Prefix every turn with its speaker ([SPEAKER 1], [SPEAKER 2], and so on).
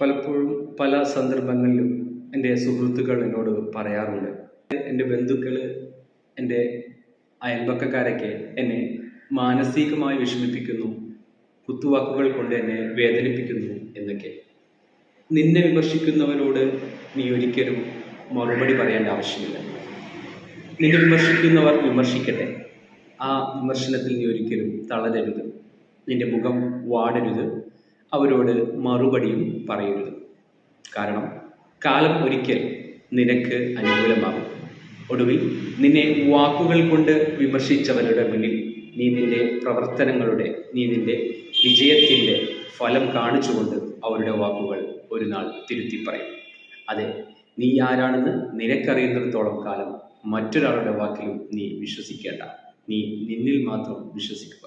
[SPEAKER 1] പലപ്പോഴും പല സന്ദർഭങ്ങളിലും എന്റെ സുഹൃത്തുക്കൾ എന്നോട് പറയാറുണ്ട്. എന്റെ ബന്ധുക്കൾ എന്റെ അയൽപക്കക്കാരൊക്കെ എന്നെ മാനസികമായി വിഷമിപ്പിക്കുന്നു കുത്തുവാക്കുകൾ കൊണ്ട് എന്നെ വേദനിപ്പിക്കുന്നു എന്നൊക്കെ. നിന്നെ വിമർശിക്കുന്നവരോട് നീ ഒരിക്കലും മറുപടി പറയേണ്ട ആവശ്യമില്ല. നിന്നെ വിമർശിക്കുന്നവർ വിമർശിക്കട്ടെ. ആ വിമർശനത്തിൽ നീ ഒരിക്കലും തളരരുത്. നിന്റെ മുഖം വാടരുത്. അവരോട് മറുപടിയും പറയരുത്. കാരണം കാലം ഒരിക്കൽ നിനക്ക് അനുകൂലമാകും. ഒടുവിൽ നിന്നെ വാക്കുകൾ കൊണ്ട് വിമർശിച്ചവരുടെ മുന്നിൽ നീ നിന്റെ പ്രവർത്തനങ്ങളുടെ നീ നിന്റെ വിജയത്തിന്റെ ഫലം കാണിച്ചുകൊണ്ട് അവരുടെ വാക്കുകൾ ഒരു നാൾ തിരുത്തി പറയും. അതെ നീ ആരാണെന്ന് നിനക്കറിയുന്നിടത്തോളം കാലം മറ്റൊരാളുടെ വാക്കിലും നീ വിശ്വസിക്കേണ്ട. നീ നിന്നിൽ മാത്രം വിശ്വസിക്കുക